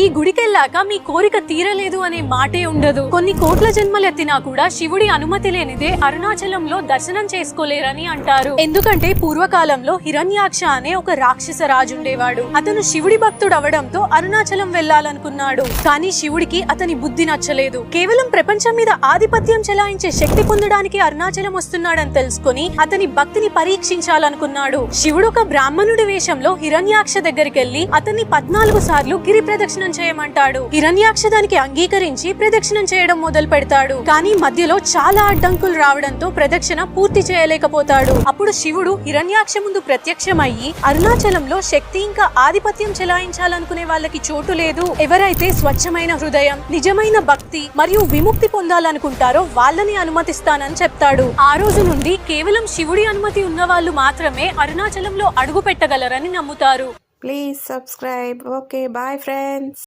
ఈ గుడికెళ్ళాక మీ కోరిక తీరలేదు అనే మాటే ఉండదు. కొన్ని కోట్ల జన్మలెత్తినా కూడా శివుడి అనుమతి లేనిదే అరుణాచలంలో దర్శనం చేసుకోలేరని అంటారు. ఎందుకంటే పూర్వకాలంలో హిరణ్యాక్ష అనే ఒక రాక్షస రాజు ఉండేవాడు అతను శివుడి భక్తుడు అవడంతో అరుణాచలం వెళ్ళాలనుకున్నాడు కానీ శివుడికి అతని బుద్ధి నచ్చలేదు. కేవలం ప్రపంచం మీద ఆధిపత్యం చెలాయించే శక్తి పొందడానికి అరుణాచలం వస్తున్నాడని తెలుసుకొని అతని భక్తిని పరీక్షించాలనుకున్నాడు. శివుడు ఒక బ్రాహ్మణుడి వేషంలో హిరణ్యాక్ష దగ్గరికి వెళ్ళి అతన్ని పద్నాలుగు సార్లు గిరి ప్రదక్షిణ చేయమంటాడు. హిరణ్యాక్ష దానికి అంగీకరించి ప్రదక్షిణం చేయడం మొదలు పెడతాడు. కానీ మధ్యలో చాలా అడ్డంకులు రావడంతో ప్రదక్షిణ పూర్తి చేయలేకపోతాడు. అప్పుడు శివుడు హిరణ్యాక్ష ముందు ప్రత్యక్షమయ్యి అరుణాచలంలో శక్తి ఇంకా ఆధిపత్యం చెలాయించాలనుకునే వాళ్ళకి చోటు లేదు. ఎవరైతే స్వచ్ఛమైన హృదయం నిజమైన భక్తి మరియు విముక్తి పొందాలనుకుంటారో వాళ్ళని అనుమతిస్తానని చెప్తాడు. ఆ రోజు నుండి కేవలం శివుడి అనుమతి ఉన్న వాళ్ళు మాత్రమే అరుణాచలంలో అడుగు పెట్టగలరని నమ్ముతారు. Please subscribe. Okay, bye friends.